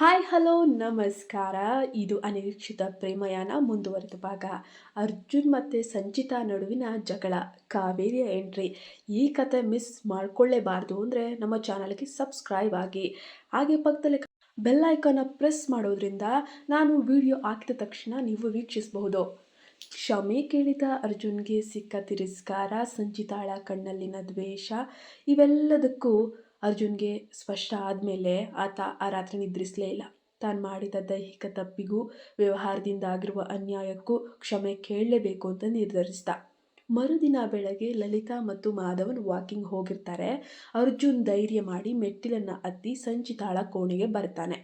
Hi hello ನಮಸ್ಕಾರ. ಇದು ಅನಿರೀಕ್ಷಿತ ಪ್ರೇಮಯಾನ ಮುಂದುವರೆದ ಭಾಗ. ಅರ್ಜುನ್ ಮತ್ತು ಸಂಚಿತಾ ನಡುವಿನ ಜಗಳ. ಕಾವೇರಿಯ ಎಂಟ್ರಿ. ಈ ಕತೆ ಮಿಸ್ ಮಾಡ್ಕೊಳ್ಳೇಬಾರ್ದು ಅಂದರೆ ನಮ್ಮ ಚಾನಲ್ಗೆ ಸಬ್ಸ್ಕ್ರೈಬ್ ಆಗಿ. ಹಾಗೆ ಪಕ್ಕದಲ್ಲಿ ಬೆಲ್ ಐಕನ್ನ ಪ್ರೆಸ್ ಮಾಡೋದ್ರಿಂದ ನಾನು ವಿಡಿಯೋ ಹಾಕಿದ ತಕ್ಷಣ ನೀವು ವೀಕ್ಷಿಸಬಹುದು. ಕ್ಷಮೆ ಕೇಳಿದ ಅರ್ಜುನ್ಗೆ ಸಿಕ್ಕ ತಿರಸ್ಕಾರ, ಸಂಚಿತಾಳ ಕಣ್ಣಲ್ಲಿನ ದ್ವೇಷ, ಇವೆಲ್ಲದಕ್ಕೂ ಅರ್ಜುನ್ಗೆ ಸ್ಪಷ್ಟ ಆದಮೇಲೆ ಆತ ಆ ರಾತ್ರಿ ನಿದ್ರಿಸಲೇ ಇಲ್ಲ. ತಾನು ಮಾಡಿದ ದೈಹಿಕ ತಪ್ಪಿಗೂ, ವ್ಯವಹಾರದಿಂದ ಆಗಿರುವ ಅನ್ಯಾಯಕ್ಕೂ ಕ್ಷಮೆ ಕೇಳಲೇಬೇಕು ಅಂತ ನಿರ್ಧರಿಸಿದ. ಮರುದಿನ ಬೆಳಗ್ಗೆ ಲಲಿತಾ ಮತ್ತು ಮಾಧವನ್ ವಾಕಿಂಗ್ ಹೋಗಿರ್ತಾರೆ. ಅರ್ಜುನ್ ಧೈರ್ಯ ಮಾಡಿ ಮೆಟ್ಟಿಲನ್ನು ಹತ್ತಿ ಸಂಚಿತಾಳ ಕೋಣೆಗೆ ಬರ್ತಾನೆ.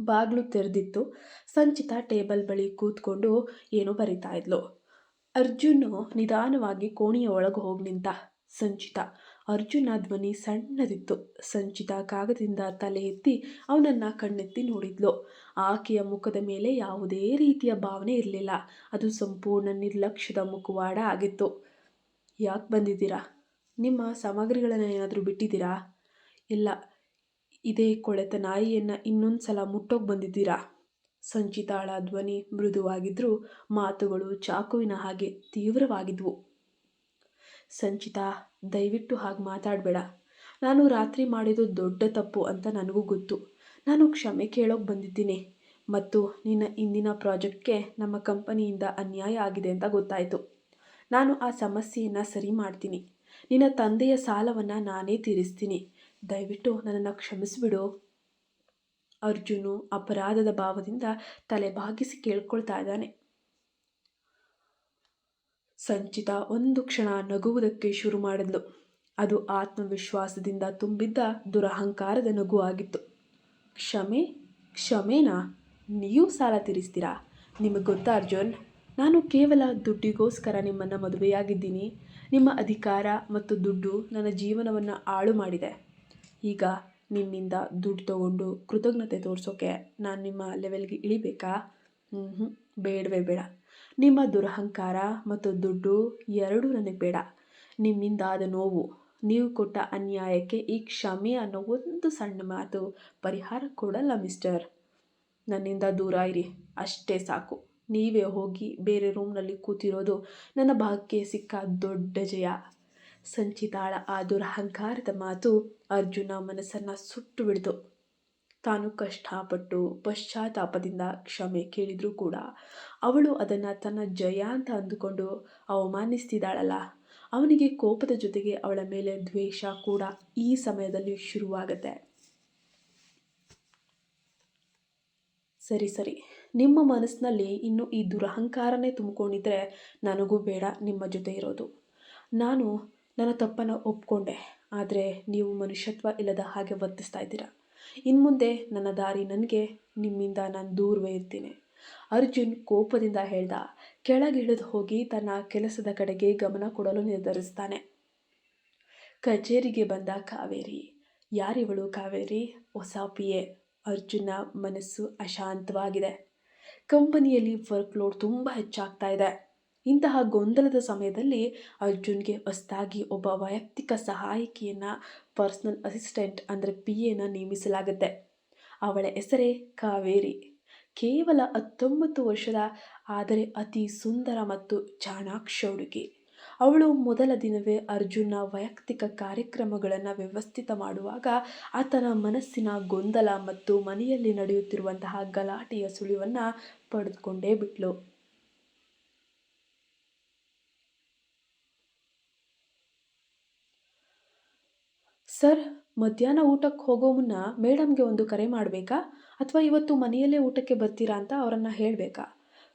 ಬಾಗಿಲು ತೆರೆದಿತ್ತು. ಸಂಚಿತಾ ಟೇಬಲ್ ಬಳಿ ಕೂತ್ಕೊಂಡು ಏನೋ ಬರಿತಾ ಇದ್ಲು. ಅರ್ಜುನ್ ನಿಧಾನವಾಗಿ ಕೋಣೆಯ ಒಳಗೆ ಹೋಗಿ ನಿಂತ. ಸಂಚಿತಾ ಅರ್ಜುನ ಧ್ವನಿ ಸಣ್ಣದಿತ್ತು. ಸಂಚಿತ ಕಾಗದಿಂದ ತಲೆ ಎತ್ತಿ ಅವನನ್ನು ಕಣ್ಣೆತ್ತಿ ನೋಡಿದ್ಲು. ಆಕೆಯ ಮುಖದ ಮೇಲೆ ಯಾವುದೇ ರೀತಿಯ ಭಾವನೆ ಇರಲಿಲ್ಲ. ಅದು ಸಂಪೂರ್ಣ ನಿರ್ಲಕ್ಷ್ಯದ ಮುಖವಾಡ ಆಗಿತ್ತು. ಯಾಕೆ ಬಂದಿದ್ದೀರಾ? ನಿಮ್ಮ ಸಾಮಗ್ರಿಗಳನ್ನು ಏನಾದರೂ ಬಿಟ್ಟಿದ್ದೀರಾ? ಇಲ್ಲ, ಇದೇ ಕೊಳೆತ ನಾಯಿಯನ್ನು ಇನ್ನೊಂದು ಸಲ ಮುಟ್ಟೋಗಿ ಬಂದಿದ್ದೀರಾ? ಸಂಚಿತಾಳ ಧ್ವನಿ ಮೃದುವಾಗಿದ್ದರೂ ಮಾತುಗಳು ಚಾಕುವಿನ ಹಾಗೆ ತೀವ್ರವಾಗಿದ್ವು. ಸಂಚಿತಾ ದಯವಿಟ್ಟು ಹಾಗೆ ಮಾತಾಡಬೇಡ. ನಾನು ರಾತ್ರಿ ಮಾಡಿದ್ದು ದೊಡ್ಡ ತಪ್ಪು ಅಂತ ನನಗೂ ಗೊತ್ತು. ನಾನು ಕ್ಷಮೆ ಕೇಳೋಕೆ ಬಂದಿದ್ದೀನಿ. ಮತ್ತು ನಿನ್ನ ಇಂದಿನ ಪ್ರಾಜೆಕ್ಟ್ಗೆ ನಮ್ಮ ಕಂಪನಿಯಿಂದ ಅನ್ಯಾಯ ಆಗಿದೆ ಅಂತ ಗೊತ್ತಾಯಿತು. ನಾನು ಆ ಸಮಸ್ಯೆಯನ್ನು ಸರಿ ಮಾಡ್ತೀನಿ. ನಿನ್ನ ತಂದೆಯ ಸಾಲವನ್ನು ನಾನೇ ತೀರಿಸ್ತೀನಿ. ದಯವಿಟ್ಟು ನನ್ನನ್ನು ಕ್ಷಮಿಸಿಬಿಡು. ಅರ್ಜುನು ಅಪರಾಧದ ಭಾವದಿಂದ ತಲೆ ಬಾಗಿಸಿ ಕೇಳ್ಕೊಳ್ತಾ ಇದ್ದಾನೆ. ಸಂಚಿತ ಒಂದು ಕ್ಷಣ ನಗುವುದಕ್ಕೆ ಶುರು ಮಾಡಿದ್ಲು. ಅದು ಆತ್ಮವಿಶ್ವಾಸದಿಂದ ತುಂಬಿದ್ದ ದುರಹಂಕಾರದ ನಗು ಆಗಿತ್ತು. ಕ್ಷಮೆ, ಕ್ಷಮೆನಾ? ನೀವು ಸಾಲ ತೀರಿಸ್ತೀರಾ? ನಿಮಗೆ ಗೊತ್ತಾ ಅರ್ಜುನ್? ನಾನು ಕೇವಲ ದುಡ್ಡಿಗೋಸ್ಕರ ನಿಮ್ಮನ್ನು ಮದುವೆಯಾಗಿದ್ದೀನಿ. ನಿಮ್ಮ ಅಧಿಕಾರ ಮತ್ತು ದುಡ್ಡು ನನ್ನ ಜೀವನವನ್ನು ಹಾಳು ಮಾಡಿದೆ. ಈಗ ನಿಮ್ಮಿಂದ ದುಡ್ಡು ತಗೊಂಡು ಕೃತಜ್ಞತೆ ತೋರಿಸೋಕೆ ನಾನು ನಿಮ್ಮ ಲೆವೆಲ್ಗೆ ಇಳಿಬೇಕಾ? ಹ್ಞೂ ಬೇಡವೇ ಬೇಡ. ನಿಮ್ಮ ದುರಹಂಕಾರ ಮತ್ತು ದುಡ್ಡು ಎರಡೂ ನನಗೆ ಬೇಡ. ನಿಮ್ಮಿಂದಾದ ನೋವು, ನೀವು ಕೊಟ್ಟ ಅನ್ಯಾಯಕ್ಕೆ ಈ ಕ್ಷಮೆ ಅನ್ನೋ ಒಂದು ಸಣ್ಣ ಮಾತು ಪರಿಹಾರ ಕೊಡಲ್ಲ, ಮಿಸ್ಟರ್. ನನ್ನಿಂದ ದೂರ ಇರಿ, ಅಷ್ಟೇ ಸಾಕು. ನೀವೇ ಹೋಗಿ ಬೇರೆ ರೂಮ್ನಲ್ಲಿ ಕೂತಿರೋದು ನನ್ನ ಭಾಗ್ಯಕ್ಕೆ ಸಿಕ್ಕ ದೊಡ್ಡ ಜಯ. ಸಂಚಿತಾಳ ಆ ದುರಹಂಕಾರದ ಮಾತು ಅರ್ಜುನ ಮನಸ್ಸನ್ನು ಸುಟ್ಟು ಬಿಡ್ತು. ತಾನು ಕಷ್ಟಪಟ್ಟು ಪಶ್ಚಾತ್ತಾಪದಿಂದ ಕ್ಷಮೆ ಕೇಳಿದರೂ ಕೂಡ ಅವಳು ಅದನ್ನು ತನ್ನ ಜಯ ಅಂತ ಅಂದುಕೊಂಡು ಅವಮಾನಿಸ್ತಿದ್ದಾಳಲ್ಲ. ಅವನಿಗೆ ಕೋಪದ ಜೊತೆಗೆ ಅವಳ ಮೇಲೆ ದ್ವೇಷ ಕೂಡ ಈ ಸಮಯದಲ್ಲಿ ಶುರುವಾಗುತ್ತೆ. ಸರಿ ಸರಿ. ನಿಮ್ಮ ಮನಸ್ಸಿನಲ್ಲಿ ಇನ್ನು ಈ ದುರಹಂಕಾರನೇ ತುಂಬಿಕೊಂಡಿದ್ರೆ ನನಗೂ ಬೇಡ, ನಿಮ್ಮ ಜೊತೆ ಇರೋದು. ನಾನು ನನ್ನ ತಪ್ಪನ್ನು ಒಪ್ಕೊಂಡೆ, ಆದರೆ ನೀವು ಮನುಷ್ಯತ್ವ ಇಲ್ಲದ ಹಾಗೆ ವರ್ತಿಸ್ತಾ ಇದ್ದೀರಾ? ಇನ್ನು ಮುಂದೆ ನನ್ನ ದಾರಿ ನನಗೆ, ನಿಮ್ಮಿಂದ ನಾನು ದೂರವೇ ಇರ್ತೀನಿ. ಅರ್ಜುನ್ ಕೋಪದಿಂದ ಹೇಳ್ದ ಕೆಳಗಿಳಿದು ಹೋಗಿ ತನ್ನ ಕೆಲಸದ ಕಡೆಗೆ ಗಮನ ಕೊಡಲು ನಿರ್ಧರಿಸ್ತಾನೆ. ಕಚೇರಿಗೆ ಬಂದ ಕಾವೇರಿ, ಯಾರಿವಳು ಕಾವೇರಿ? ಹೊಸ ಪಿ ಎ ಅರ್ಜುನ ಮನಸ್ಸು ಅಶಾಂತವಾಗಿದೆ. ಕಂಪನಿಯಲ್ಲಿ ವರ್ಕ್ ಲೋಡ್ ತುಂಬ ಹೆಚ್ಚಾಗ್ತಾ ಇದೆ. ಇಂತಹ ಗೊಂದಲದ ಸಮಯದಲ್ಲಿ ಅರ್ಜುನ್ಗೆ ಹೊಸದಾಗಿ ಒಬ್ಬ ವೈಯಕ್ತಿಕ ಸಹಾಯಕಿಯನ್ನು, ಪರ್ಸ್ನಲ್ ಅಸಿಸ್ಟೆಂಟ್ ಅಂದರೆ ಪಿ ಎನ ನೇಮಿಸಲಾಗುತ್ತೆ. ಅವಳ ಹೆಸರೇ ಕಾವೇರಿ. ಕೇವಲ ಹತ್ತೊಂಬತ್ತು ವರ್ಷದ ಆದರೆ ಅತಿ ಸುಂದರ ಮತ್ತು ಚಾಣಾಕ್ಷ ಹುಡುಗಿ. ಅವಳು ಮೊದಲ ದಿನವೇ ಅರ್ಜುನ ವೈಯಕ್ತಿಕ ಕಾರ್ಯಕ್ರಮಗಳನ್ನು ವ್ಯವಸ್ಥಿತ ಮಾಡುವಾಗ ಆತನ ಮನಸ್ಸಿನ ಗೊಂದಲ ಮತ್ತು ಮನೆಯಲ್ಲಿ ನಡೆಯುತ್ತಿರುವಂತಹ ಗಲಾಟೆಯ ಸುಳಿವನ್ನು ಪಡೆದುಕೊಂಡೇ ಬಿಟ್ಲು. ಸರ್, ಮಧ್ಯಾಹ್ನ ಊಟಕ್ಕೆ ಹೋಗೋ ಮುನ್ನ ಮೇಡಮ್ಗೆ ಒಂದು ಕರೆ ಮಾಡಬೇಕಾ? ಅಥವಾ ಇವತ್ತು ಮನೆಯಲ್ಲೇ ಊಟಕ್ಕೆ ಬರ್ತೀರಾ ಅಂತ ಅವರನ್ನು ಹೇಳಬೇಕಾ?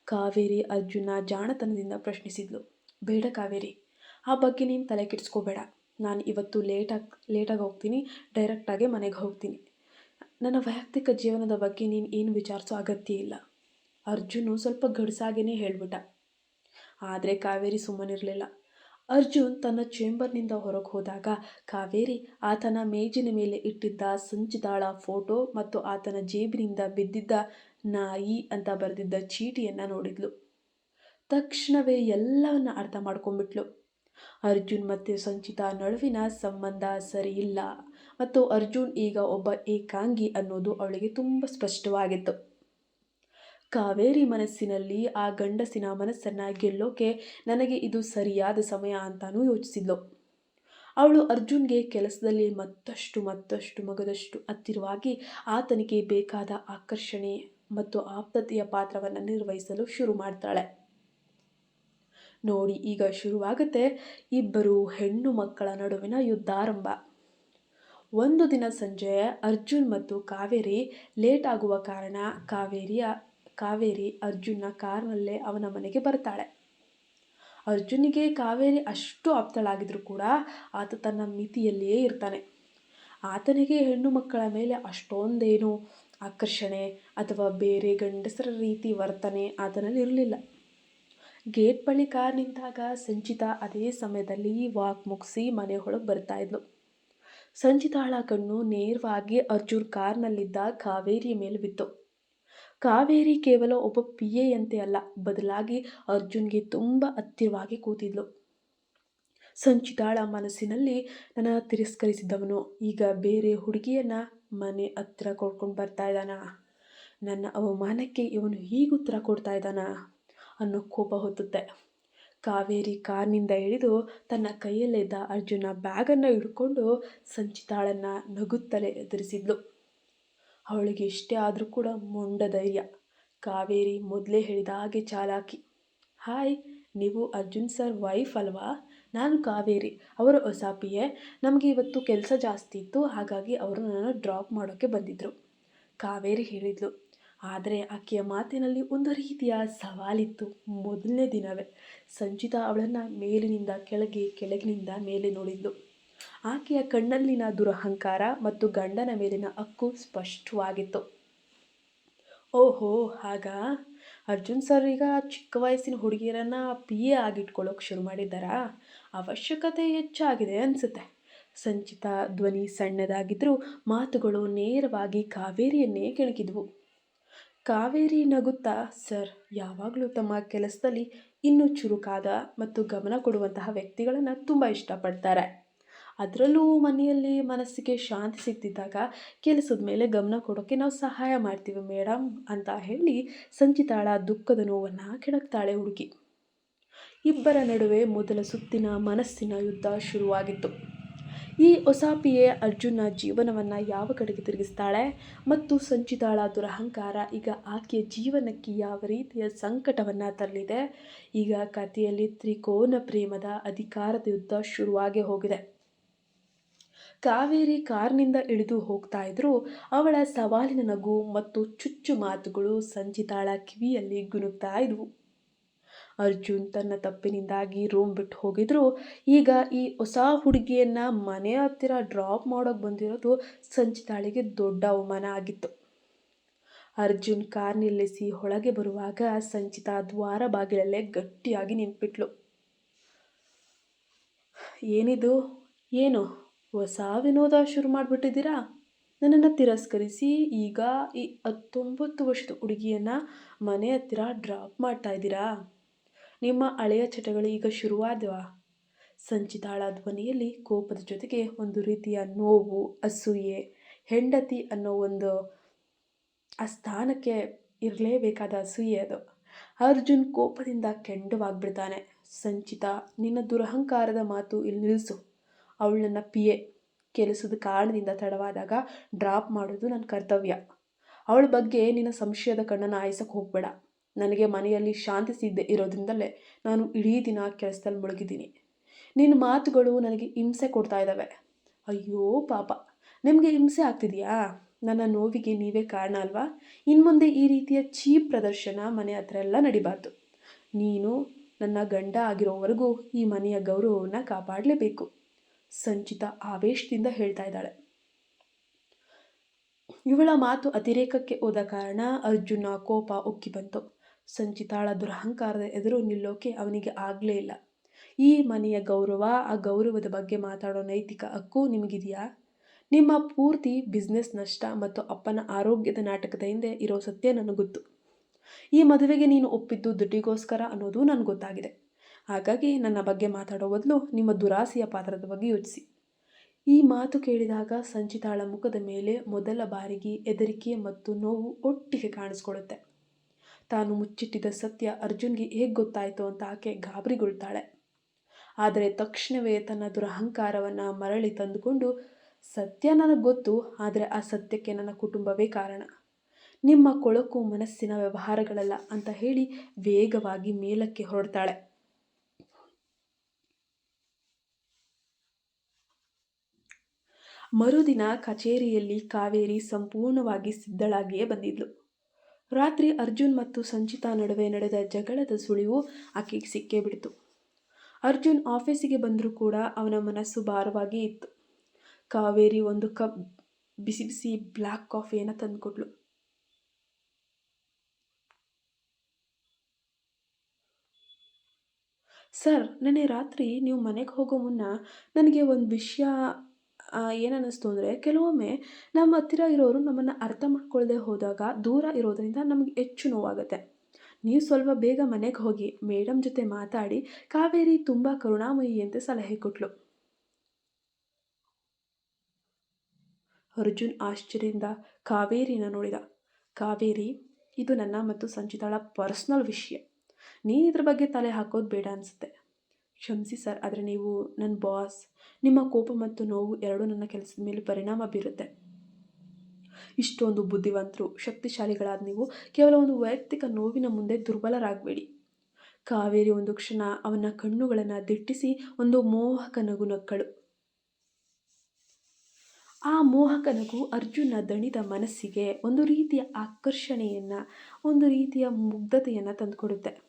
ಕಾವೇರಿ ಅರ್ಜುನ ಜಾಣತನದಿಂದ ಪ್ರಶ್ನಿಸಿದ್ಲು. ಬೇಡ ಕಾವೇರಿ, ಆ ಬಗ್ಗೆ ನೀನು ತಲೆ ಕೆಡಿಸ್ಕೋಬೇಡ. ನಾನು ಇವತ್ತು ಲೇಟಾಗಿ ಲೇಟಾಗಿ ಹೋಗ್ತೀನಿ ಡೈರೆಕ್ಟಾಗಿ ಮನೆಗೆ ಹೋಗ್ತೀನಿ. ನನ್ನ ವೈಯಕ್ತಿಕ ಜೀವನದ ಬಗ್ಗೆ ನೀನು ಏನು ವಿಚಾರಿಸೋ ಅಗತ್ಯ ಇಲ್ಲ. ಅರ್ಜುನು ಸ್ವಲ್ಪ ಗಡ್ಸಾಗೇ ಹೇಳಿಬಿಟ್ಟ. ಆದರೆ ಕಾವೇರಿ ಸುಮ್ಮನಿರಲಿಲ್ಲ. ಅರ್ಜುನ್ ತನ್ನ ಚೇಂಬರ್ನಿಂದ ಹೊರಗೆ ಹೋದಾಗ ಕಾವೇರಿ ಆತನ ಮೇಜಿನ ಮೇಲೆ ಇಟ್ಟಿದ್ದ ಸಂಚಿತಾಳ ಫೋಟೋ ಮತ್ತು ಆತನ ಜೇಬಿನಿಂದ ಬಿದ್ದಿದ್ದ ನಾಯಿ ಅಂತ ಬರೆದಿದ್ದ ಚೀಟಿಯನ್ನು ನೋಡಿದ್ಲು. ತಕ್ಷಣವೇ ಎಲ್ಲವನ್ನ ಅರ್ಥ ಮಾಡ್ಕೊಂಡ್ಬಿಟ್ಲು. ಅರ್ಜುನ್ ಮತ್ತು ಸಂಚಿತಾ ನಡುವಿನ ಸಂಬಂಧ ಸರಿಯಿಲ್ಲ ಮತ್ತು ಅರ್ಜುನ್ ಈಗ ಒಬ್ಬ ಏಕಾಂಗಿ ಅನ್ನೋದು ಅವಳಿಗೆ ತುಂಬ ಸ್ಪಷ್ಟವಾಗಿತ್ತು. ಕಾವೇರಿ ಮನಸ್ಸಿನಲ್ಲಿ ಆ ಗಂಡಸಿನ ಮನಸ್ಸನ್ನು ಗೆಲ್ಲೋಕೆ ನನಗೆ ಇದು ಸರಿಯಾದ ಸಮಯ ಅಂತಾನೂ ಯೋಚಿಸಿದ್ಲು. ಅವಳು ಅರ್ಜುನ್ಗೆ ಕೆಲಸದಲ್ಲಿ ಮತ್ತಷ್ಟು ಮತ್ತಷ್ಟು ಮಗದಷ್ಟು ಹತ್ತಿರವಾಗಿ ಆತನಿಗೆ ಬೇಕಾದ ಆಕರ್ಷಣೆ ಮತ್ತು ಆಪ್ತತೆಯ ಪಾತ್ರವನ್ನು ನಿರ್ವಹಿಸಲು ಶುರು ಮಾಡ್ತಾಳೆ. ನೋಡಿ, ಈಗ ಶುರುವಾಗುತ್ತೆ ಇಬ್ಬರು ಹೆಣ್ಣು ಮಕ್ಕಳ ನಡುವಿನ ಯುದ್ಧಾರಂಭ. ಒಂದು ದಿನ ಸಂಜೆ ಅರ್ಜುನ್ ಮತ್ತು ಕಾವೇರಿ ಲೇಟ್ ಆಗುವ ಕಾರಣ ಕಾವೇರಿಯ ಕಾವೇರಿ ಅರ್ಜುನ್ನ ಕಾರ್ನಲ್ಲೇ ಅವನ ಮನೆಗೆ ಬರ್ತಾಳೆ. ಅರ್ಜುನಿಗೆ ಕಾವೇರಿ ಅಷ್ಟು ಆಪ್ತಳಾಗಿದ್ರೂ ಕೂಡ ಆತ ತನ್ನ ಮಿತಿಯಲ್ಲಿಯೇ ಇರ್ತಾನೆ. ಆತನಿಗೆ ಹೆಣ್ಣು ಮಕ್ಕಳ ಮೇಲೆ ಅಷ್ಟೊಂದೇನು ಆಕರ್ಷಣೆ ಅಥವಾ ಬೇರೆ ಗಂಡಸರ ರೀತಿ ವರ್ತನೆ ಆತನಲ್ಲಿ ಇರಲಿಲ್ಲ. ಗೇಟ್ ಬಳಿ ಕಾರ್ ನಿಂತಾಗ ಸಂಚಿತಾ ಅದೇ ಸಮಯದಲ್ಲಿ ವಾಕ್ ಮುಗಿಸಿ ಮನೆ ಒಳಗೆ ಬರ್ತಾ ಇದ್ಲು. ಸಂಚಿತಾಳ ಕಣ್ಣು ನೇರವಾಗಿ ಅರ್ಜುನ್ ಕಾರ್ನಲ್ಲಿದ್ದ ಕಾವೇರಿಯ ಮೇಲೆ ಬಿತ್ತು. ಕಾವೇರಿ ಕೇವಲ ಒಬ್ಬ ಪಿ ಅಲ್ಲ, ಬದಲಾಗಿ ಅರ್ಜುನ್ಗೆ ತುಂಬ ಹತ್ತಿರವಾಗಿ ಕೂತಿದ್ಲು. ಸಂಚಿತಾಳ ಮನಸ್ಸಿನಲ್ಲಿ ನನ್ನ ತಿರಸ್ಕರಿಸಿದ್ದವನು, ಈಗ ಬೇರೆ ಹುಡುಗಿಯನ್ನ ಮನೆ ಹತ್ತಿರ ಕೊಡ್ಕೊಂಡು ಬರ್ತಾ ಇದ್ದಾನ? ನನ್ನ ಅವಮಾನಕ್ಕೆ ಇವನು ಹೀಗೆ ಉತ್ತರ ಕೊಡ್ತಾ ಇದ್ದಾನ? ಅನ್ನೋ ಕೋಪ ಹೊತ್ತುತ್ತೆ. ಕಾವೇರಿ ಕಾರ್ನಿಂದ ಇಳಿದು ತನ್ನ ಕೈಯಲ್ಲಿದ್ದ ಅರ್ಜುನ ಬ್ಯಾಗನ್ನು ಹಿಡ್ಕೊಂಡು ಸಂಚಿತಾಳನ್ನು ನಗುತ್ತಲೇ ಎದುರಿಸಿದ್ಲು. ಅವಳಿಗೆ ಇಷ್ಟೇ ಆದರೂ ಕೂಡ ಮೊಂಡ ಧೈರ್ಯ. ಕಾವೇರಿ ಮೊದಲೇ ಹೇಳಿದ ಹಾಗೆ ಚಾಲಾಕಿ. ಹಾಯ್, ನೀವು ಅರ್ಜುನ್ ಸರ್ ವೈಫ್ ಅಲ್ವಾ? ನಾನು ಕಾವೇರಿ. ಅವರ ಹೊಸ ಪಿ ನಮಗೆ ಇವತ್ತು ಕೆಲಸ ಜಾಸ್ತಿ ಇತ್ತು, ಹಾಗಾಗಿ ಅವರು ನನ್ನನ್ನು ಡ್ರಾಪ್ ಮಾಡೋಕ್ಕೆ ಬಂದಿದ್ದರು ಕಾವೇರಿ ಹೇಳಿದ್ಲು. ಆದರೆ ಆಕೆಯ ಮಾತಿನಲ್ಲಿ ಒಂದು ರೀತಿಯ ಸವಾಲಿತ್ತು ಮೊದಲನೇ ದಿನವೇ. ಸಂಚಿತಾ ಅವಳನ್ನು ಮೇಲಿನಿಂದ ಕೆಳಗೆ, ಕೆಳಗಿನಿಂದ ಮೇಲೆ ನೋಡಿದ್ಲು. ಆಕೆಯ ಕಣ್ಣಲ್ಲಿನ ದುರಹಂಕಾರ ಮತ್ತು ಗಂಡನ ಮೇಲಿನ ಹಕ್ಕು ಸ್ಪಷ್ಟವಾಗಿತ್ತು. ಓಹೋ, ಆಗ ಅರ್ಜುನ್ ಸರ್ ಈಗ ಚಿಕ್ಕ ವಯಸ್ಸಿನ ಹುಡುಗಿಯರನ್ನು ಪಿ ಎ ಆಗಿಟ್ಕೊಳ್ಳೋಕೆ ಶುರು ಮಾಡಿದ್ದಾರಾ? ಅವಶ್ಯಕತೆ ಹೆಚ್ಚಾಗಿದೆ ಅನಿಸುತ್ತೆ. ಸಂಚಿತ ಧ್ವನಿ ಸಣ್ಣದಾಗಿದ್ದರೂ ಮಾತುಗಳು ನೇರವಾಗಿ ಕಾವೇರಿಯನ್ನೇ ಕೆಣಕಿದ್ವು. ಕಾವೇರಿ ನಗುತ್ತಾ, ಸರ್, ಯಾವಾಗಲೂ ತಮ್ಮ ಕೆಲಸದಲ್ಲಿ ಇನ್ನೂ ಚುರುಕಾದ ಮತ್ತು ಗಮನ ಕೊಡುವಂತಹ ವ್ಯಕ್ತಿಗಳನ್ನು ತುಂಬ ಇಷ್ಟಪಡ್ತಾರೆ. ಅದರಲ್ಲೂ ಮನೆಯಲ್ಲಿ ಮನಸ್ಸಿಗೆ ಶಾಂತಿ ಸಿಗ್ತಿದ್ದಾಗ ಕೆಲಸದ ಮೇಲೆ ಗಮನ ಕೊಡೋಕ್ಕೆ ನಾವು ಸಹಾಯ ಮಾಡ್ತೀವಿ ಮೇಡಮ್ ಅಂತ ಹೇಳಿ ಸಂಚಿತಾಳ ದುಃಖದ ನೋವನ್ನು ಕೆಡಕ್ತಾಳೆ ಹುಡುಗಿ. ಇಬ್ಬರ ನಡುವೆ ಮೊದಲ ಸುತ್ತಿನ ಮನಸ್ಸಿನ ಯುದ್ಧ ಶುರುವಾಗಿತ್ತು. ಈ ಒಸಾಪಿಯೇ ಅರ್ಜುನ ಜೀವನವನ್ನು ಯಾವ ಕಡೆಗೆ ತಿರುಗಿಸ್ತಾಳೆ ಮತ್ತು ಸಂಚಿತಾಳ ದುರಹಂಕಾರ ಈಗ ಆಕೆಯ ಜೀವನಕ್ಕೆ ಯಾವ ರೀತಿಯ ಸಂಕಟವನ್ನು ತರಲಿದೆ? ಈಗ ಕಥೆಯಲ್ಲಿ ತ್ರಿಕೋನ ಪ್ರೇಮದ ಅಧಿಕಾರದ ಯುದ್ಧ ಶುರುವಾಗೇ ಹೋಗಿದೆ. ಕಾವೇರಿ ಕಾರ್ನಿಂದ ಇಳಿದು ಹೋಗ್ತಾ ಇದ್ರು. ಅವಳ ಸವಾಲಿನ ನಗು ಮತ್ತು ಚುಚ್ಚು ಮಾತುಗಳು ಸಂಚಿತಾಳ ಕಿವಿಯಲ್ಲಿ ಗುನುಗ್ತಾ ಇದ್ವು. ಅರ್ಜುನ್ ತನ್ನ ತಪ್ಪಿನಿಂದಾಗಿ ರೂಮ್ ಬಿಟ್ಟು ಹೋಗಿದ್ರು. ಈಗ ಈ ಹೊಸ ಹುಡುಗಿಯನ್ನು ಮನೆ ಹತ್ತಿರ ಡ್ರಾಪ್ ಮಾಡೋಕೆ ಬಂದಿರೋದು ಸಂಚಿತಾಳಿಗೆ ದೊಡ್ಡ ಅವಮಾನ ಆಗಿತ್ತು. ಅರ್ಜುನ್ ಕಾರ್ ನಿಲ್ಲಿಸಿ ಒಳಗೆ ಬರುವಾಗ ಸಂಚಿತಾ ದ್ವಾರ ಬಾಗಿಲಲ್ಲೇ ಗಟ್ಟಿಯಾಗಿ ನಿಂತ್ಬಿಟ್ಲು. ಏನಿದು? ಏನು? ಹೊಸ ವಿನೋದ ಶುರು ಮಾಡಿಬಿಟ್ಟಿದ್ದೀರಾ? ನನ್ನನ್ನು ತಿರಸ್ಕರಿಸಿ ಈಗ ಈ ಹತ್ತೊಂಬತ್ತು ವರ್ಷದ ಹುಡುಗಿಯನ್ನು ಮನೆ ಹತ್ತಿರ ಡ್ರಾಪ್ ಮಾಡ್ತಾ ಇದ್ದೀರಾ? ನಿಮ್ಮ ಹಳೆಯ ಚಟಗಳು ಈಗ ಶುರುವಾದವಾ? ಸಂಚಿತಾಳ ಧ್ವನಿಯಲ್ಲಿ ಕೋಪದ ಜೊತೆಗೆ ಒಂದು ರೀತಿಯ ನೋವು, ಅಸೂಯೆ, ಹೆಂಡತಿ ಅನ್ನೋ ಒಂದು ಆ ಸ್ಥಾನಕ್ಕೆ ಇರಲೇಬೇಕಾದ ಅಸೂಯೆ ಅದು. ಅರ್ಜುನ್ ಕೋಪದಿಂದ ಕೆಂಡವಾಗ್ಬಿಡ್ತಾನೆ. ಸಂಚಿತ, ನಿನ್ನ ದುರಹಂಕಾರದ ಮಾತು ಇಲ್ಲಿ ನಿಲ್ಲಿಸು ಅವಳು ನನ್ನ ಪಿ ಎ ಕೆಲಸದ ಕಾರಣದಿಂದ ತಡವಾದಾಗ ಡ್ರಾಪ್ ಮಾಡೋದು ನನ್ನ ಕರ್ತವ್ಯ. ಅವಳ ಬಗ್ಗೆ ನಿನ್ನ ಸಂಶಯದ ಕಣ್ಣನ್ನು ಆಯಿಸಕ್ಕೆ ಹೋಗಬೇಡ. ನನಗೆ ಮನೆಯಲ್ಲಿ ಶಾಂತಿ ಸಿಗದೆ ಇರೋದ್ರಿಂದಲೇ ನಾನು ಇಡೀ ದಿನ ಕೆಲಸದಲ್ಲಿ ಮುಳುಗಿದ್ದೀನಿ. ನಿನ್ನ ಮಾತುಗಳು ನನಗೆ ಹಿಂಸೆ ಕೊಡ್ತಾ ಇದ್ದಾವೆ ಅಯ್ಯೋ ಪಾಪ. ನಿಮಗೆ ಹಿಂಸೆ ಆಗ್ತಿದೆಯಾ? ನನ್ನ ನೋವಿಗೆ ನೀವೇ ಕಾರಣ ಅಲ್ವಾ? ಇನ್ನು ಮುಂದೆ ಈ ರೀತಿಯ ಚೀಪ್ ಪ್ರದರ್ಶನ ಮನೆ ಹತ್ರ ಎಲ್ಲ ನಡಿಬಾರ್ದು. ನೀನು ನನ್ನ ಗಂಡ ಆಗಿರೋವರೆಗೂ ಈ ಮನೆಯ ಗೌರವವನ್ನು ಕಾಪಾಡಲೇಬೇಕು. ಸಂಚಿತ ಆವೇಶದಿಂದ ಹೇಳ್ತಾ ಇದ್ದಾಳೆ. ಇವಳ ಮಾತು ಅತಿರೇಕಕ್ಕೆ ಹೋದ ಕಾರಣ ಅರ್ಜುನ ಕೋಪ ಉಕ್ಕಿ ಬಂತು. ಸಂಚಿತಾಳ ದುರಹಂಕಾರದ ಎದುರು ನಿಲ್ಲೋಕೆ ಅವನಿಗೆ ಆಗಲೇ ಇಲ್ಲ. ಈ ಮನೆಯ ಗೌರವ, ಆ ಗೌರವದ ಬಗ್ಗೆ ಮಾತಾಡೋ ನೈತಿಕ ಹಕ್ಕು ನಿಮಗಿದೆಯಾ? ನಿಮ್ಮ ಪೂರ್ತಿ ಬಿಸ್ನೆಸ್ ನಷ್ಟ ಮತ್ತು ಅಪ್ಪನ ಆರೋಗ್ಯದ ನಾಟಕದ ಹಿಂದೆ ಇರೋ ಸತ್ಯ ನನಗೆ ಗೊತ್ತು. ಈ ಮದುವೆಗೆ ನೀನು ಒಪ್ಪಿದ್ದು ದುಡ್ಡಿಗೋಸ್ಕರ ಅನ್ನೋದು ನನಗೆ ಗೊತ್ತಾಗಿದೆ. ಹಾಗಾಗಿ ನನ್ನ ಬಗ್ಗೆ ಮಾತಾಡೋ ಬದಲು ನಿಮ್ಮ ದುರಾಸೆಯ ಪಾತ್ರದ ಬಗ್ಗೆ ಯೋಚಿಸಿ. ಈ ಮಾತು ಕೇಳಿದಾಗ ಸಂಚಿತಾಳ ಮುಖದ ಮೇಲೆ ಮೊದಲ ಬಾರಿಗೆ ಹೆದರಿಕೆ ಮತ್ತು ನೋವು ಒಟ್ಟಿಗೆ ಕಾಣಿಸ್ಕೊಳ್ಳುತ್ತೆ. ತಾನು ಮುಚ್ಚಿಟ್ಟಿದ್ದ ಸತ್ಯ ಅರ್ಜುನ್ಗೆ ಹೇಗೆ ಗೊತ್ತಾಯಿತು ಅಂತ ಆಕೆ ಗಾಬರಿಗೊಳ್ತಾಳೆ. ಆದರೆ ತಕ್ಷಣವೇ ತನ್ನ ದುರಹಂಕಾರವನ್ನು ಮರಳಿ ತಂದುಕೊಂಡು, ಸತ್ಯ ನನಗೆ ಗೊತ್ತು, ಆದರೆ ಆ ಸತ್ಯಕ್ಕೆ ನನ್ನ ಕುಟುಂಬವೇ ಕಾರಣ. ನಿಮ್ಮ ಕೊಳಕು ಮನಸ್ಸಿನ ವ್ಯವಹಾರಗಳಲ್ಲ ಅಂತ ಹೇಳಿ ವೇಗವಾಗಿ ಮೇಲಕ್ಕೆ ಹೊರಡ್ತಾಳೆ. ಮರುದಿನ ಕಚೇರಿಯಲ್ಲಿ ಕಾವೇರಿ ಸಂಪೂರ್ಣವಾಗಿ ಸಿದ್ಧಳಾಗಿಯೇ ಬಂದಿದ್ಲು. ರಾತ್ರಿ ಅರ್ಜುನ್ ಮತ್ತು ಸಂಚಿತಾ ನಡುವೆ ನಡೆದ ಜಗಳದ ಸುಳಿವು ಆಕೆಗೆ ಸಿಕ್ಕೇ ಬಿಡ್ತು. ಅರ್ಜುನ್ ಆಫೀಸಿಗೆ ಬಂದರೂ ಕೂಡ ಅವನ ಮನಸ್ಸು ಭಾರವಾಗಿ ಇತ್ತು. ಕಾವೇರಿ ಒಂದು ಕಪ್ ಬಿಸಿ ಬಿಸಿ ಬ್ಲ್ಯಾಕ್ ಕಾಫಿಯನ್ನು ತಂದುಕೊಟ್ಲು. ಸರ್ ನೆನೆ ರಾತ್ರಿ ನೀವು ಮನೆಗೆ ಹೋಗೋ ಮುನ್ನ ನನಗೆ ಒಂದು ವಿಷಯ ಏನನ್ನಿಸ್ತು ಅಂದರೆ, ಕೆಲವೊಮ್ಮೆ ನಮ್ಮ ಹತ್ತಿರ ಇರೋರು ನಮ್ಮನ್ನು ಅರ್ಥ ಮಾಡ್ಕೊಳ್ಳದೆ ಹೋದಾಗ ದೂರ ಇರೋದರಿಂದ ನಮಗೆ ಹೆಚ್ಚು ನೋವಾಗುತ್ತೆ. ನೀವು ಸ್ವಲ್ಪ ಬೇಗ ಮನೆಗೆ ಹೋಗಿ ಮೇಡಮ್ ಜೊತೆ ಮಾತಾಡಿ ಕಾವೇರಿ ತುಂಬ ಕರುಣಾಮಯಿ ಅಂತ ಸಲಹೆ ಕೊಟ್ಲು. ಅರ್ಜುನ್ ಆಶ್ಚರ್ಯದಿಂದ ಕಾವೇರಿನ ನೋಡಿದ. ಕಾವೇರಿ, ಇದು ನನ್ನ ಮತ್ತು ಸಂಚಿತಾಳ ಪರ್ಸ್ನಲ್ ವಿಷಯ. ನೀನು ಇದ್ರ ಬಗ್ಗೆ ತಲೆ ಹಾಕೋದು ಬೇಡ ಅನಿಸುತ್ತೆ. ಕ್ಷಮಿಸಿ ಸರ್, ಆದರೆ ನೀವು ನನ್ನ ಬಾಸ್. ನಿಮ್ಮ ಕೋಪ ಮತ್ತು ನೋವು ಎರಡೂ ನನ್ನ ಕೆಲಸದ ಮೇಲೆ ಪರಿಣಾಮ ಬೀರುತ್ತೆ. ಇಷ್ಟೊಂದು ಬುದ್ಧಿವಂತರು, ಶಕ್ತಿಶಾಲಿಗಳಾದ ನೀವು ಕೇವಲ ಒಂದು ವೈಯಕ್ತಿಕ ನೋವಿನ ಮುಂದೆ ದುರ್ಬಲರಾಗಬೇಡಿ. ಕಾವೇರಿ ಒಂದು ಕ್ಷಣ ಅವನ ಕಣ್ಣುಗಳನ್ನು ದಿಟ್ಟಿಸಿ ಒಂದು ಮೋಹಕ ನಗು ನಕ್ಕಳು. ಆ ಮೋಹಕ ನಗು ಅರ್ಜುನ ದಣಿದ ಮನಸ್ಸಿಗೆ ಒಂದು ರೀತಿಯ ಆಕರ್ಷಣೆಯನ್ನು, ಒಂದು ರೀತಿಯ ಮುಗ್ಧತೆಯನ್ನು ತಂದುಕೊಡುತ್ತೆ.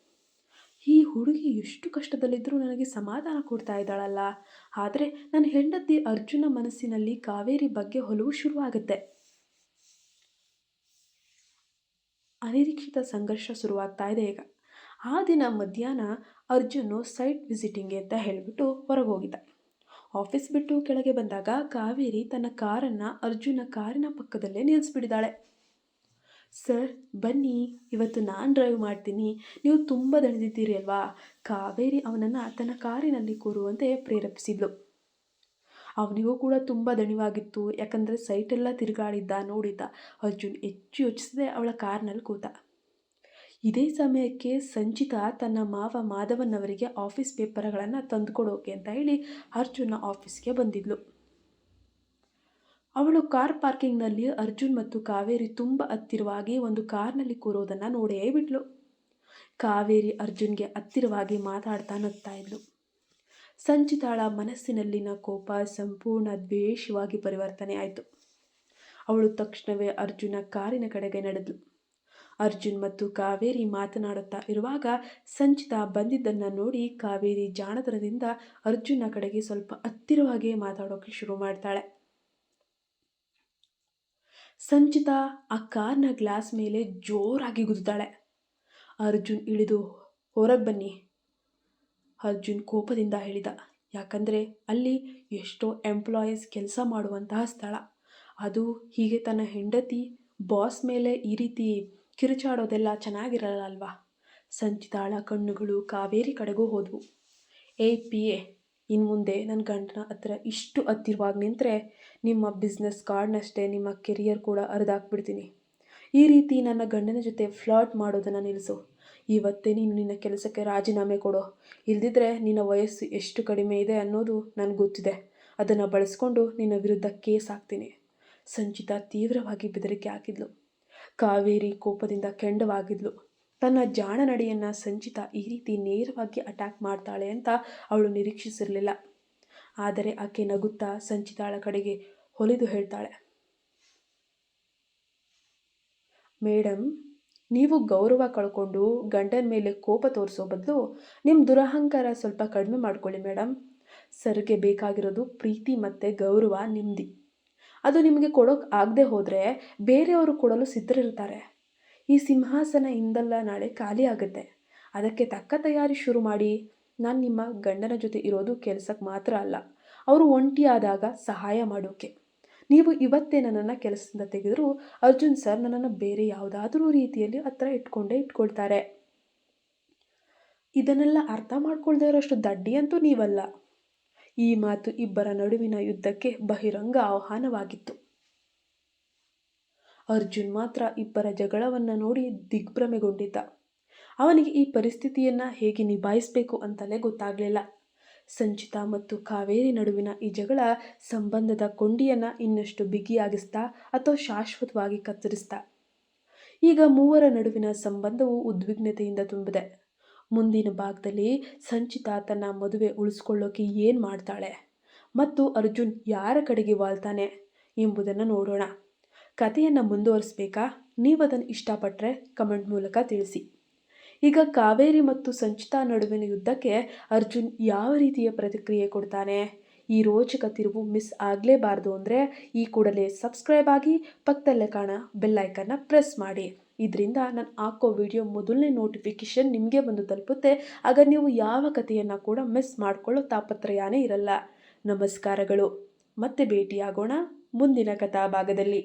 ಈ ಹುಡುಗಿ ಎಷ್ಟು ಕಷ್ಟದಲ್ಲಿದ್ದರೂ ನನಗೆ ಸಮಾಧಾನ ಕೊಡ್ತಾ ಇದ್ದಾಳಲ್ಲ. ಆದರೆ ನನ್ನ ಹೆಂಡತಿ ಅರ್ಜುನ ಮನಸ್ಸಿನಲ್ಲಿ ಕಾವೇರಿ ಬಗ್ಗೆ ಹೊಲವು ಶುರುವಾಗುತ್ತೆ. ಅನಿರೀಕ್ಷಿತ ಸಂಘರ್ಷ ಶುರುವಾಗ್ತಾ ಇದೆ ಈಗ. ಆ ದಿನ ಮಧ್ಯಾಹ್ನ ಅರ್ಜುನು ಸೈಟ್ ವಿಸಿಟಿಂಗ್ ಅಂತ ಹೇಳಿಬಿಟ್ಟು ಹೊರಗೆ ಹೋಗಿದ್ದ ಆಫೀಸ್ ಬಿಟ್ಟು ಕೆಳಗೆ ಬಂದಾಗ ಕಾವೇರಿ ತನ್ನ ಕಾರನ್ನು ಅರ್ಜುನ ಕಾರಿನ ಪಕ್ಕದಲ್ಲೇ ನಿಲ್ಲಿಸ್ಬಿಟ್ಟಿದ್ದಾಳೆ ಸರ್, ಬನ್ನಿ. ಇವತ್ತು ನಾನು ಡ್ರೈವ್ ಮಾಡ್ತೀನಿ. ನೀವು ತುಂಬ ದಣಿದಿದ್ದೀರಿ ಅಲ್ವಾ? ಕಾವೇರಿ ಅವನನ್ನು ತನ್ನ ಕಾರಿನಲ್ಲಿ ಕೂರುವಂತೆ ಪ್ರೇರೇಪಿಸಿದ್ಲು. ಅವನಿಗೂ ಕೂಡ ತುಂಬ ದಣಿವಾಗಿತ್ತು. ಯಾಕಂದರೆ ಸೈಟೆಲ್ಲ ತಿರುಗಾಡಿದ್ದ, ನೋಡಿದ್ದ. ಅರ್ಜುನ್ ಹೆಚ್ಚು ಯೋಚಿಸದೆ ಅವಳ ಕಾರ್ನಲ್ಲಿ ಕೂತ. ಇದೇ ಸಮಯಕ್ಕೆ ಸಂಚಿತ ತನ್ನ ಮಾವ ಮಾಧವನವರಿಗೆ ಆಫೀಸ್ ಪೇಪರ್ಗಳನ್ನು ತಂದುಕೊಡೋಕೆ ಅಂತ ಹೇಳಿ ಅರ್ಜುನ ಆಫೀಸ್ಗೆ ಬಂದಿದ್ಲು. ಅವಳು ಕಾರ್ ಪಾರ್ಕಿಂಗ್ನಲ್ಲಿ ಅರ್ಜುನ್ ಮತ್ತು ಕಾವೇರಿ ತುಂಬ ಹತ್ತಿರವಾಗಿ ಒಂದು ಕಾರ್ನಲ್ಲಿ ಕೂರೋದನ್ನು ನೋಡೇ ಬಿಟ್ಲು. ಕಾವೇರಿ ಅರ್ಜುನ್ಗೆ ಹತ್ತಿರವಾಗಿ ಮಾತಾಡ್ತಾ ನಗ್ತಾ ಇದ್ಲು. ಸಂಚಿತಾಳ ಮನಸ್ಸಿನಲ್ಲಿನ ಕೋಪ ಸಂಪೂರ್ಣ ದ್ವೇಷವಾಗಿ ಪರಿವರ್ತನೆ ಆಯಿತು. ಅವಳು ತಕ್ಷಣವೇ ಅರ್ಜುನ ಕಾರಿನ ಕಡೆಗೆ ನಡೆದ್ಲು. ಅರ್ಜುನ್ ಮತ್ತು ಕಾವೇರಿ ಮಾತನಾಡುತ್ತಾ ಇರುವಾಗ ಸಂಚಿತ ಬಂದಿದ್ದನ್ನು ನೋಡಿ ಕಾವೇರಿ ಜಾಣತನದಿಂದ ಅರ್ಜುನ ಕಡೆಗೆ ಸ್ವಲ್ಪ ಹತ್ತಿರವಾಗಿಯೇ ಮಾತಾಡೋಕೆ ಶುರು ಮಾಡ್ತಾಳೆ. ಸಂಚಿತಾ ಆ ಕಾರ್ನ ಗ್ಲಾಸ್ ಮೇಲೆ ಜೋರಾಗಿ ಗುದ್ದುತ್ತಾಳೆ ಅರ್ಜುನ್ ಇಳಿದು ಹೊರಗೆ ಬನ್ನಿ, ಅರ್ಜುನ್ ಕೋಪದಿಂದ ಹೇಳಿದ. ಯಾಕಂದರೆ ಅಲ್ಲಿ ಎಷ್ಟೋ ಎಂಪ್ಲಾಯೀಸ್ ಕೆಲಸ ಮಾಡುವಂತಹ ಸ್ಥಳ. ಅದು ಹೀಗೆ ತನ್ನ ಹೆಂಡತಿ ಬಾಸ್ ಮೇಲೆ ಈ ರೀತಿ ಕಿರುಚಾಡೋದೆಲ್ಲ ಚೆನ್ನಾಗಿರಲ್ಲ ಅಲ್ವಾ? ಸಂಚಿತಾಳ ಕಣ್ಣುಗಳು ಕಾವೇರಿ ಕಡೆಗೂ ಹೋದವು. ಏ, ಪಿ, ಎ ಇನ್ನು ಮುಂದೆ ನನ್ನ ಗಂಡನ ಹತ್ರ ಇಷ್ಟು ಹತ್ತಿರವಾಗಿ ನಿಂತರೆ ನಿಮ್ಮ ಬಿಸ್ನೆಸ್ ಕಾರ್ಡ್ನಷ್ಟೇ ನಿಮ್ಮ ಕೆರಿಯರ್ ಕೂಡ ಅರ್ಧಾಕ್ಬಿಡ್ತೀನಿ ಈ ರೀತಿ ನನ್ನ ಗಂಡನ ಜೊತೆ ಫ್ಲಾಟ್ ಮಾಡೋದನ್ನು ನಿಲ್ಲಿಸು ಇವತ್ತೇ ನೀನು ನಿನ್ನ ಕೆಲಸಕ್ಕೆ ರಾಜೀನಾಮೆ ಕೊಡೋ. ಇಲ್ದಿದ್ರೆ ನಿನ್ನ ವಯಸ್ಸು ಎಷ್ಟು ಕಡಿಮೆ ಇದೆ ಅನ್ನೋದು ನನಗೆ ಗೊತ್ತಿದೆ. ಅದನ್ನು ಬಳಸ್ಕೊಂಡು ನಿನ್ನ ವಿರುದ್ಧ ಕೇಸ್ ಹಾಕ್ತೀನಿ. ಸಂಚಿತ ತೀವ್ರವಾಗಿ ಬೆದರಿಕೆ ಹಾಕಿದ್ಲು. ಕಾವೇರಿ ಕೋಪದಿಂದ ಕೆಂಡವಾಗಿದ್ಲು. ತನ್ನ ಜಾಣ ನಡೆಯನ್ನು ಸಂಚಿತ ಈ ರೀತಿ ನೇರವಾಗಿ ಅಟ್ಯಾಕ್ ಮಾಡ್ತಾಳೆ ಅಂತ ಅವಳು ನಿರೀಕ್ಷಿಸಿರಲಿಲ್ಲ. ಆದರೆ ಆಕೆ ನಗುತ್ತಾ ಸಂಚಿತಾಳ ಕಡೆಗೆ ಹೊಲಿದು ಹೇಳ್ತಾಳೆ ಮೇಡಮ್ ನೀವು ಗೌರವ ಕಳ್ಕೊಂಡು ಗಂಡನ ಮೇಲೆ ಕೋಪ ತೋರಿಸೋ ಬದಲು ನಿಮ್ಮ ದುರಹಂಕಾರ ಸ್ವಲ್ಪ ಕಡಿಮೆ ಮಾಡ್ಕೊಳ್ಳಿ ಮೇಡಮ್ ಸರ್ಗೆ ಬೇಕಾಗಿರೋದು ಪ್ರೀತಿ ಮತ್ತು ಗೌರವ ನಿಮ್ಮದಿ ಅದು ನಿಮಗೆ ಕೊಡೋಕೆ ಆಗದೆ ಹೋದರೆ ಬೇರೆಯವರು ಕೊಡಲು ಸಿದ್ಧರಿರ್ತಾರೆ. ಈ ಸಿಂಹಾಸನ ಇಂದಲ್ಲ ನಾಳೆ ಖಾಲಿ ಆಗುತ್ತೆ. ಅದಕ್ಕೆ ತಕ್ಕ ತಯಾರಿ ಶುರು ಮಾಡಿ. ನಾನು ನಿಮ್ಮ ಗಂಡನ ಜೊತೆ ಇರೋದು ಕೆಲಸಕ್ಕೆ ಮಾತ್ರ ಅಲ್ಲ. ಅವರು ಒಂಟಿಯಾದಾಗ ಸಹಾಯ ಮಾಡೋಕ್ಕೆ ನೀವು ಇವತ್ತೇ ನನ್ನನ್ನು ಕೆಲಸದಿಂದ ತೆಗೆದರೂ ಅರ್ಜುನ್ ಸರ್ ನನ್ನನ್ನು ಬೇರೆ ಯಾವುದಾದ್ರೂ ರೀತಿಯಲ್ಲಿ ಹತ್ರ ಇಟ್ಕೊಂಡೇ ಇಟ್ಕೊಳ್ತಾರೆ. ಇದನ್ನೆಲ್ಲ ಅರ್ಥ ಮಾಡ್ಕೊಳ್ದೇ ಇರೋಷ್ಟು ದಡ್ಡಿ ಅಂತೂ ನೀವಲ್ಲ. ಈ ಮಾತು ಇಬ್ಬರ ನಡುವಿನ ಯುದ್ಧಕ್ಕೆ ಬಹಿರಂಗ ಆಹ್ವಾನವಾಗಿತ್ತು. ಅರ್ಜುನ್ ಮಾತ್ರ ಇಬ್ಬರ ಜಗಳವನ್ನು ನೋಡಿ ದಿಗ್ಭ್ರಮೆಗೊಂಡಿದ್ದ. ಅವನಿಗೆ ಈ ಪರಿಸ್ಥಿತಿಯನ್ನು ಹೇಗೆ ನಿಭಾಯಿಸಬೇಕು ಅಂತಲೇ ಗೊತ್ತಾಗಲಿಲ್ಲ. ಸಂಚಿತಾ ಮತ್ತು ಕಾವೇರಿ ನಡುವಿನ ಈ ಜಗಳ ಸಂಬಂಧದ ಕೊಂಡಿಯನ್ನು ಇನ್ನಷ್ಟು ಬಿಗಿಯಾಗಿಸ್ತಾ ಅಥವಾ ಶಾಶ್ವತವಾಗಿ ಕತ್ತರಿಸ್ತಾ ಈಗ ಮೂವರ ನಡುವಿನ ಸಂಬಂಧವು ಉದ್ವಿಗ್ನತೆಯಿಂದ ತುಂಬಿದೆ. ಮುಂದಿನ ಭಾಗದಲ್ಲಿ ಸಂಚಿತಾ ತನ್ನ ಮದುವೆ ಉಳಿಸ್ಕೊಳ್ಳೋಕೆ ಏನು ಮಾಡ್ತಾಳೆ ಮತ್ತು ಅರ್ಜುನ್ ಯಾರ ಕಡೆಗೆ ವಾಲ್ತಾನೆ ಎಂಬುದನ್ನು ನೋಡೋಣ. ಕಥೆಯನ್ನು ಮುಂದುವರಿಸ್ಬೇಕಾ? ನೀವು ಅದನ್ನು ಇಷ್ಟಪಟ್ಟರೆ ಕಮೆಂಟ್ ಮೂಲಕ ತಿಳಿಸಿ. ಈಗ ಕಾವೇರಿ ಮತ್ತು ಸಂಚಿತಾ ನಡುವಿನ ಯುದ್ಧಕ್ಕೆ ಅರ್ಜುನ್ ಯಾವ ರೀತಿಯ ಪ್ರತಿಕ್ರಿಯೆ ಕೊಡ್ತಾನೆ? ಈ ರೋಚಕ ತಿರುವು ಮಿಸ್ ಆಗಲೇಬಾರ್ದು ಅಂದರೆ ಈ ಕೂಡಲೇ ಸಬ್ಸ್ಕ್ರೈಬ್ ಆಗಿ ಪಕ್ಕದಲ್ಲೇ ಕಾಣ ಬೆಲ್ಲೈಕನ್ನ ಪ್ರೆಸ್ ಮಾಡಿ. ಇದರಿಂದ ನಾನು ಹಾಕೋ ವಿಡಿಯೋ ಮೊದಲನೇ ನೋಟಿಫಿಕೇಷನ್ ನಿಮಗೆ ಬಂದು ತಲುಪುತ್ತೆ. ಆಗ ನೀವು ಯಾವ ಕಥೆಯನ್ನು ಕೂಡ ಮಿಸ್ ಮಾಡಿಕೊಳ್ಳೋ ತಾಪತ್ರಯಾನೇ ಇರಲ್ಲ. ನಮಸ್ಕಾರಗಳು. ಮತ್ತೆ ಭೇಟಿಯಾಗೋಣ ಮುಂದಿನ ಕಥಾ ಭಾಗದಲ್ಲಿ